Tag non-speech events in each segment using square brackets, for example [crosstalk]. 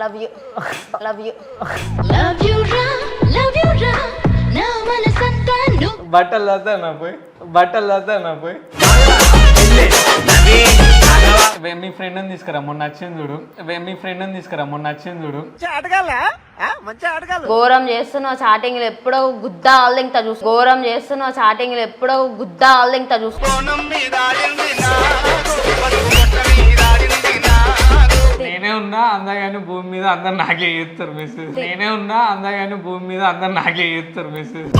Love you love you love you రా love you రా నా మనసంతా బట్టలు పోయి? బట్టలు చదువుతానా పోయి? వే, మీ ఫ్రెండ్ తీసుకురా మొన్న వచ్చింది చూడు. మీ ఫ్రెండ్ తీసుకురా మొన్న వచ్చింది చూడు. ఘోరం చేస్తున్నావు చాటింగ్లు ఎప్పుడో గుద్ద ఆల్దింగ్తా చూసు ఘోరం చేస్తున్నావు చాటింగ్లు ఎప్పుడో గుద్ద ఆల్దింగ్తా చూసుకో నేనే ఉన్నా అందగాని భూమి మీద అందరు నాకే చేస్తారు మెసేజ్ నేనే ఉన్నా అందగాని భూమి మీద అందరు నాకే చేస్తారు మెసేజ్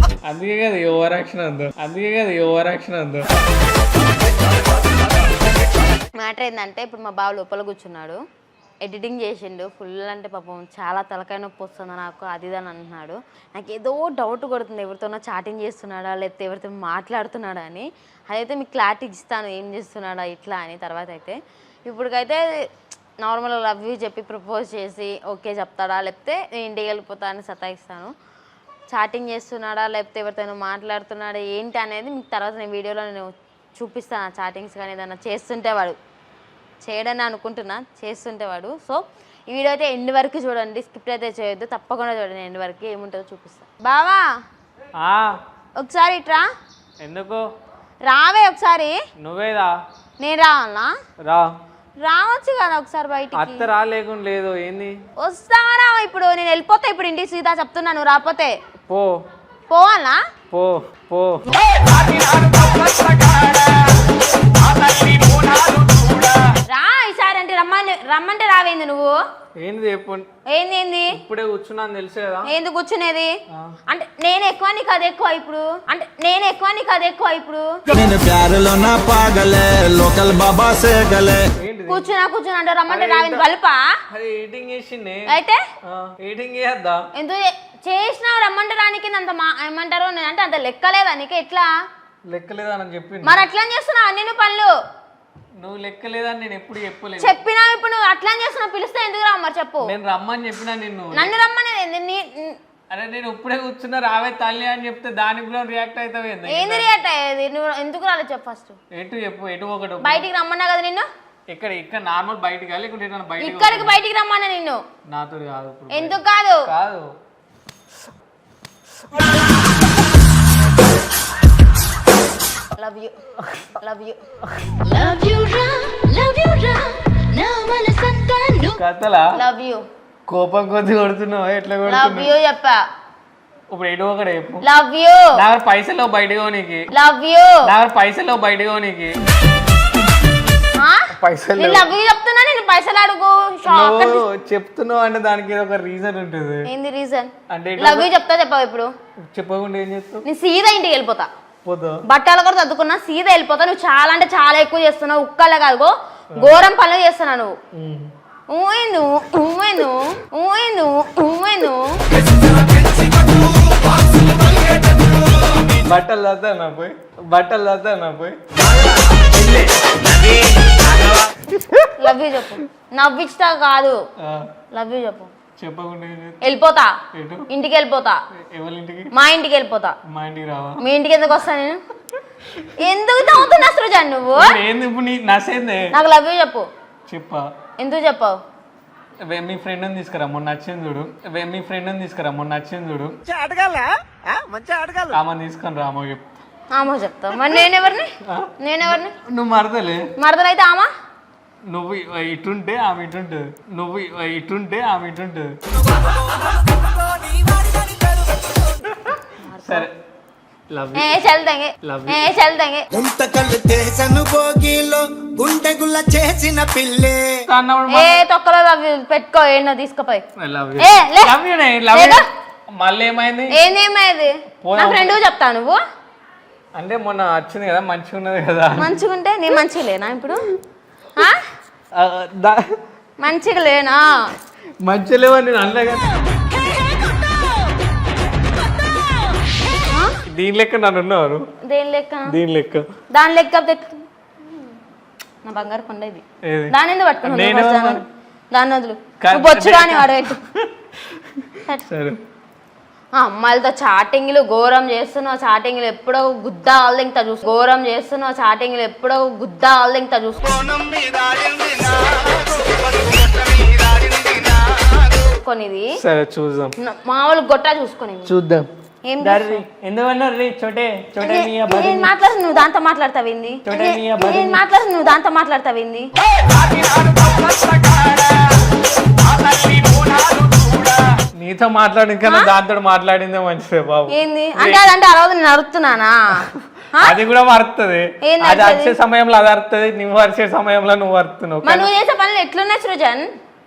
[laughs] అందుకే కదా ఓవర్ యాక్షన్ అందు. అందుకే కదా ఓవర్ యాక్షన్ అందు. మ్యాటర్ ఏంటంటే ఇప్పుడు మా బావ లోపల కూర్చున్నాడు. ఎడిటింగ్ చేసిండు. ఫుల్ అంటే పాపం చాలా తలకాయ నొప్పి వస్తుంది నాకు అది ఇది అని అంటున్నాడు. నాకు ఏదో డౌట్ కొడుతుంది ఎవరితోనో చాటింగ్ చేస్తున్నాడా లేకపోతే ఎవరితో మాట్లాడుతున్నాడా అని. అదైతే మీకు క్లారిటీ ఇస్తాను ఏం చేస్తున్నాడా ఇట్లా అని. తర్వాత అయితే ఇప్పటికైతే నార్మల్ లవ్ యూ చెప్పి ప్రపోజ్ చేసి ఓకే చెప్తాడా లేకపోతే నేను ఇంటికి వెళ్ళిపోతా అని సతాయిస్తాను. చాటింగ్ చేస్తున్నాడా లేకపోతే ఎవరితో మాట్లాడుతున్నాడా ఏంటి అనేది మీకు తర్వాత నేను వీడియోలో నేను చూపిస్తాను చాటింగ్స్ కానీ ఏదైనా చేస్తుంటే వాడు. చేయడని అనుకుంటున్నా చేస్తుంటే వాడు. సో ఈ వీడియో అయితే ఎండ్ వరకు చూడండి స్కిప్ అయితే చేయొద్దు తప్పకుండా చూడండి ఎండ్ వరకు ఏముంటుందో చూపిస్తాను. బావా! ఒకసారి ఇట్రా. ఎందుకు? రావే ఒకసారి. నువ్వేదా నేను రావాలా? రా. రావచ్చు కదా ఒకసారి బయటికి. అత్త రా లేకుండా లేదు ఏంది? వస్తావా రావా ఇప్పుడు? నేను వెళ్ళిపోతా ఇప్పుడు ఇంటికి సీదా చెప్తున్నాను రాకపోతే. పో. పోవాలా? పో పో. రమ్మని రమ్మంటే రావేంది నువ్వు? ఏంది చెప్పు. ఏంది ఏంది? ఇప్పుడే కూర్చున్నాను తెలుసు కదా. ఏంది కూర్చునేది? అంటే నేను ఎక్కువ నీకు అది ఎక్కువ ఇప్పుడు? అంటే నేను ఎక్కువ నీకు అది ఎక్కువ ఇప్పుడు? నేను ప్యారులో నా పాగలే లోకల్ బాబా సే గలే ఏంటిది? కూర్చున్నా కూర్చున్నా అంటే రమ్మంటే రావింది? ఎడిటింగ్ చేసిండే. అయితే? ఎడిటింగ్ చేద్దా? ఎందుకు చేసినావు రమ్మంటే రానికి అంత మా ఏమంటారు? నేను అంటే అంత లెక్కలేదా నీకు? ఎట్లా? లెక్కలేదని చెప్పింది మరి అట్లా చేస్తున్నావు? అన్ని పనులు. నువ్వు లెక్కలేదని నేను ఎప్పుడు చెప్పలేదు. చెప్పినావు ఇప్పుడు నువ్వు అట్లా చేస్తున్నావు పిలిస్తే ఎందుకు మరి చెప్పు. నేను రమ్మని చెప్పినా నిన్ను. నన్ను రమ్మనేది ఏంది? నీ- అరే నేను ఇప్పుడే కూర్చున్నా రావే తల్లి అని చెప్తే దానికి కూడా రియాక్ట్ అవుతావు ఏంది? ఏంది రియాక్ట్ అయ్యేది? నువ్వు ఎందుకు రాలేదు చెప్పు ఫస్ట్ ఎటు చెప్పు ఎటు ఒకటి బయటికి రమ్మన్నా కదా నిన్ను? ఇక్కడ ఇక్కడ నార్మల్ బయటికి వెళ్ళి బయటికి ఇక్కడికి బయటికి రమ్మన్నా నిన్ను. నాతో కాదు ఎందుకు కాదు? కాదు. Love you love you love you రా లవ్ యు రా నా మనసంతా నువ్వు కథలా? లవ్ యూ కోపం కొద్ది కొడుతున్నావు? ఎట్లా లవ్ కొడుతున్నావు? యూ చెప్పా. ఇప్పుడు ఎటు ఒకటి చెప్పు. లవ్ యూ నా దగ్గర పైసలు బయటకు పోనీకి లవ్ యూ నా దగ్గర పైసలు పైసలు నేను లవ్ యూ చెప్తున్నా నేను పైసలు అడుగు. షాక్ నువ్వు చెప్తున్నావు అంటే దానికి ఏదో ఒక రీజన్ ఉంటుంది. ఏంది రీజన్ అంటే లవ్ యూ చెప్తా చెప్పావు ఇప్పుడు? చెప్పకుండా ఏం చేస్తావు నేను సీదా ఇంటికి వెళ్ళిపోతా. బట్టలు కూడా తద్దుకున్నా సీదా వెళ్ళిపోతా. నువ్వు చాలా అంటే చాలా ఎక్కువ చేస్తున్నావు. ఉక్కలే కాదు ఘోరం పనులు చేస్తున్నావు నువ్వు. ఊయందు ఊయందు ఊయందు ఊయందు బట్టలు పోయి. బట్టలు చదువుతానా పోయి. లవ్ యూ చెప్పు. నవ్విస్తా కాదు. లవ్ యూ చెప్పు. చెప్పకుండా వెళ్ళిపోతా. ఇంటికి వెళ్ళిపోతా. మా ఇంటికి వెళ్ళిపోతా. మా ఇంటికి రావా? మీ ఇంటికి ఎందుకు వస్తా నేను? ఎందుకు చదువుతున్నా సృజన్ నువ్వు? ఇప్పుడు నాకు లవ్ యూ చెప్పు. చెప్పా. ఎందుకు చెప్పావు? మీ ఫ్రెండ్ తీసుకురా మొన్న వచ్చింది చూడు. వే, మీ ఫ్రెండ్ తీసుకురా మొన్న వచ్చింది చూడు. ఆమె తీసుకొని రామో చెప్పు ఆమో చెప్తావు మరి నేనెవరిని నేనెవరిని నువ్వు మరదలే. మరదలైతే ఆమా? నువ్వు ఇటుంటే ఆమె ఇటుంటుంది నువ్వు ఇటుంటే ఆమె ఇటుంటుంది సరే. ఏ చల్దంగే. ఏ చల్దంగే. గుంతకలు చేసను భోగిలో గుండె గుల్ల చేసిన పిల్లే. ఏ తొక్కలో లవ్ పెట్టుకో ఏంటో తీసుకుపోయి. లవ్ ఏ, లే. లవ్ యూ లవ్ యూ లేదా? మళ్ళీ ఏమైంది? ఏందేమైంది. నా ఫ్రెండ్ చెప్తా నువ్వు. అంటే మొన్న వచ్చింది కదా మంచిగా ఉన్నది కదా. మంచిగా ఉంటే నేను మంచిగా లేనా ఇప్పుడు? మంచిగా లేనా? మంచిగా లేవని నేను అనలే కదా. దీని లెక్క నన్ను ఉన్నారు దేని లెక్క? దీని లెక్క. దాని లెక్క నా బంగారు కొండ ఇది. దాని ఎందుకు పట్టుకున్నావు నేను first ఎవరు? దాన్ని? దాన్ని వదులు. బొచ్చు రాని వాడు [laughs] సరే. ఆ అమ్మాయిలతో చాటింగ్లు ఘోరం చేస్తున్నావు చాటింగ్లు ఎప్పుడో గుద్ద ఆల్దింగ్తా చూసు ఘోరం చేస్తున్నావు చాటింగ్లు ఎప్పుడో గుద్ద ఆల్దింగ్తా చూసుకో ఇది సరే చూద్దాం. మామూలు గొట్టా చూసుకొని చూద్దాం. ఏం దారి ఎందుకన్నారు రీ చోటే చోటే మీ అబ్బాయి నేను మాట్లాడుతు నువ్వు దాంతో మాట్లాడతావింది. నేను మాట్లాడుతు నువ్వు దాంతో మాట్లాడతావింది నీతో మాట్లాడిన కన్నా దాంతో మాట్లాడిందే మంచిదే బాబు. ఏంది? అంటే అదంటే ఆ రోజు నేను అరుస్తున్నానా? ఆ? [laughs] అది కూడా మరుతుంది అది? వచ్చే సమయంలో అది అరుతుంది నువ్వు అరిచే సమయంలో నువ్వు అరుతున్నావు నువ్వు చేసే పనులు ఎట్లున్నాయి సృజన్?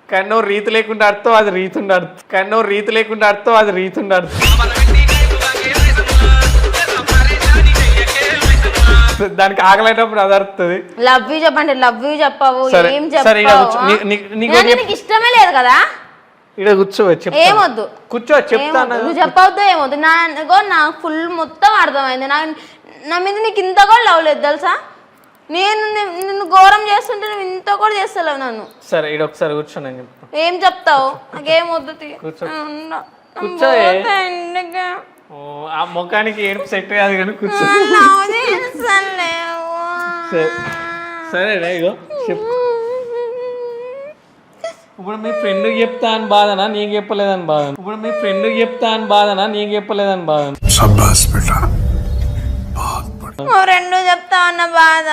కానీ నువ్వు రీతి లేకుండా అర్థం అది రీతుండి అర్థం కానీ నువ్వు రీతి లేకుండా అర్థం అది రీతుండి అర్థం దానికి ఆకలేటప్పుడు అది అరుతుంది లవ్ యూ చెప్పండి లవ్ యూ చెప్పవు ఏం చెప్పావు. నీకు ఇష్టమే లేదు కదా? ఇక్కడ కూర్చోవచ్చు ఏమొద్దు. కూర్చో చెప్తాను. నువ్వు చెప్పవద్దు ఏమొద్దు. నా ఇగో నాకు ఫుల్ మొత్తం అర్థమైంది. నా నా మీద నీకు ఇంత కూడా లవ్ లేదు తెలుసా? నేను నిన్ను ఘోరం చేస్తుంటే నువ్వు ఇంత కూడా చేస్తలేవు నన్ను. సరే ఇక్కడ ఒకసారి కూర్చో నేను చెప్తాను ఏం చెప్తావు? నాకేం వద్దు. కూర్చో. ఓ, ఆ ముఖానికి ఏడుపు సెట్ కాదు కానీ కూర్చో. సరే. ఇగో చెప్పు. ఇప్పుడు మీ ఫ్రెండ్కి చెప్తా అని బాధనా? నీకు చెప్పలేదని బాధ ఇప్పుడు మీ ఫ్రెండ్కి చెప్తా అని బాధనా? నీకు చెప్పలేదని బాధ రెండు చెప్తా అన్న బాధ.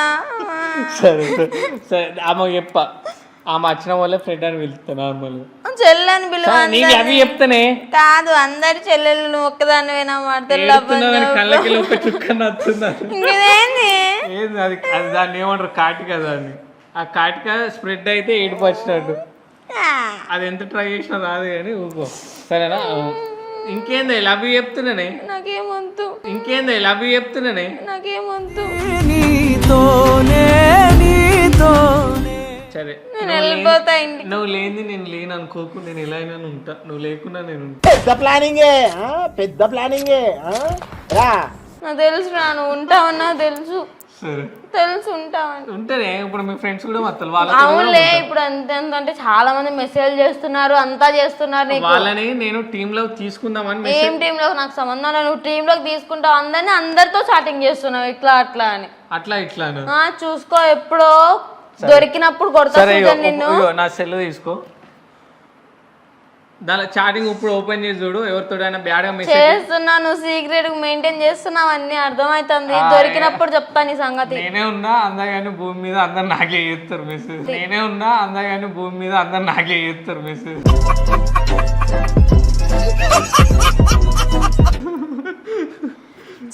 సరే సరే ఆమె చెప్ప. ఆమె వచ్చిన వాళ్ళే ఫ్రెండ్ అని పిలుస్తా నార్మల్ చెల్లెని పిలువ నీకు అవి చెప్తానే. కాదు అందరి చెల్లెలు ఒక్కదాని పోయినా మాట్లాడలేదు కళ్ళకి ఒక చుక్క నచ్చుందా ఇంకేంది? అది? దాన్ని ఏమంటారు? కాటిక దాన్ని. ఆ కాటిక స్ప్రెడ్ అయితే ఏడుపచ్చినట్టు అది ఎంత ట్రై చేసినా రాదు కానీ ఊకో. సరేనా? ఇంకేంది? లవ్ యూ చెప్తున్నానే? నాకేమొద్దు. ఇంకేంది? లవ్ యూ చెప్తున్నానే? నాకేమొద్దు. సరే. నేను వెళ్ళిపోతా ఇంటికి. నువ్వు లేనిది నేను లేను అనుకోకు. నేను ఎలా అయినా ఉంటా. నువ్వు లేకుండా నేను ఉంటా. పెద్ద ప్లానింగే ఆ? పెద్ద ప్లానింగే ఆ? రా. నాకు తెలుసు రా నువ్వు ఉంటావన్నా తెలుసు. తెలుసు ఉంటావని ఉంటేనే ఇప్పుడు మీ ఫ్రెండ్స్ కూడా వస్తారు వాళ్ళ అవునులే ఇప్పుడు అంత అంటే చాలా మంది మెసేజ్ చేస్తున్నారు అంతా చేస్తున్నారు నీకు. వాళ్ళని నేను టీమ్లో తీసుకుందామని మెసేజ్ ఏం టీమ్లో నాకు సంబంధం లేదు. నువ్వు టీమ్లోకి తీసుకుంటావు అందరినీ అందరితో చాటింగ్ చేస్తున్నావు. ఇట్లా అట్లా అని. అట్లా ఇట్లా చూసుకో ఎప్పుడో దొరికినప్పుడు కొడతా నిన్ను. నా సెల్ తీసుకో. దాని చాటింగ్ ఇప్పుడు ఓపెన్ చేసి చూడు ఎవరితోడైనా బ్యాడ్గా మెసేజ్ చేస్తున్నా నువ్వు సీక్రెట్ మెయింటైన్ చేస్తున్నావు అన్ని అర్థమవుతుంది. దొరికినప్పుడు చెప్తా నీ సంగతి. నేనే ఉన్నా అందగాని భూమి మీద అందరు నాకే చేస్తారు మెసేజ్ నేనే ఉన్నా అందగాని భూమి మీద అందరు నాకే చేస్తారు మెసేజ్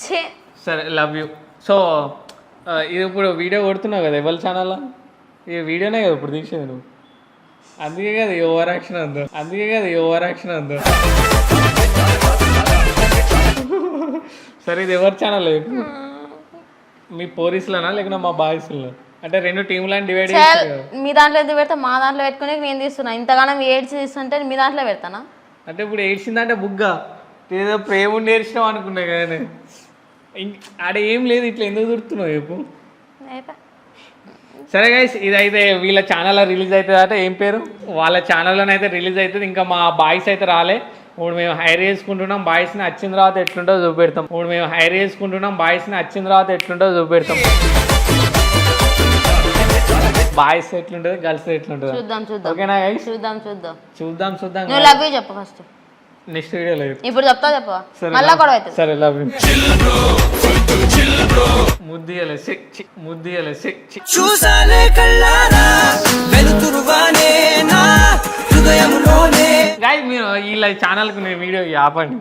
ఛే. సరే లవ్ యూ సో ఇది ఇప్పుడు వీడియో కొడుతున్నావు కదా ఎవరి ఛానల్లో ఈ వీడియోనే కదా ఇప్పుడు తీసేది నువ్వు. అందుకే కదా ఓవర్ యాక్షన్ అందో. అందుకే కదా ఓవర్ యాక్షన్ అందో. సరే ఇది ఎవరి ఛానల్ మీ పోలీసులనా లేకుండా మా బాయ్స్లో అంటే రెండు టీంలను డివైడ్ చేస్తారు మీ దాంట్లో ఎందుకు పెడతా? మా దాంట్లో పెట్టుకునే నేను తీస్తున్నా. ఇంతగానం ఏడ్చి తీస్తుంటే మీ దాంట్లో పెడతానా? అంటే ఇప్పుడు ఏడ్చిందంటే బుగ్గ. ఏదో ప్రేమ ఉండి ఏడ్చినావు అనుకున్నా. ఇంక ఆడ ఏం లేదు ఇట్లా ఎందుకు దొరుకుతున్నావు చెప్పు. సరే గైస్ ఇదైతే వీళ్ళ ఛానల్లో రిలీజ్ అవుతుంది అంటే ఏం పేరు? వాళ్ళ ఛానల్లోనైతే రిలీజ్ అవుతుంది ఇంకా మా బాయ్స్ అయితే రాలే. ఇప్పుడు మేము హైర్ చేసుకుంటున్నాం. బాయ్స్ని వచ్చిన తర్వాత ఎట్లుంటో చూపెడతాం. ఇప్పుడు మేము హైర్ చేసుకుంటున్నాం. బాయ్స్ని వచ్చిన తర్వాత ఎట్లుంటో చూపెడతాం. బాయ్స్ ఎట్లుంటుంది? గర్ల్స్ ఎట్లుంటుంది? చూద్దాం చూద్దాం. ఓకేనా గైస్ చూద్దాం చూద్దాం. చూద్దాం చూద్దాం నువ్వు లవ్ యూ చెప్పు ఫస్ట్ నెక్స్ట్ వీడియోలో ఇప్పుడు చెప్తా చెప్పవా సరే మళ్ళా అవుతుంది. సరే లవ్ యూ ముద్దియలే కళ్ళారా వెలుతురుగానే నా హృదయంలోనే గాయ మీరు వీళ్ళ ఛానల్కి నేను వీడియో ఆపండి.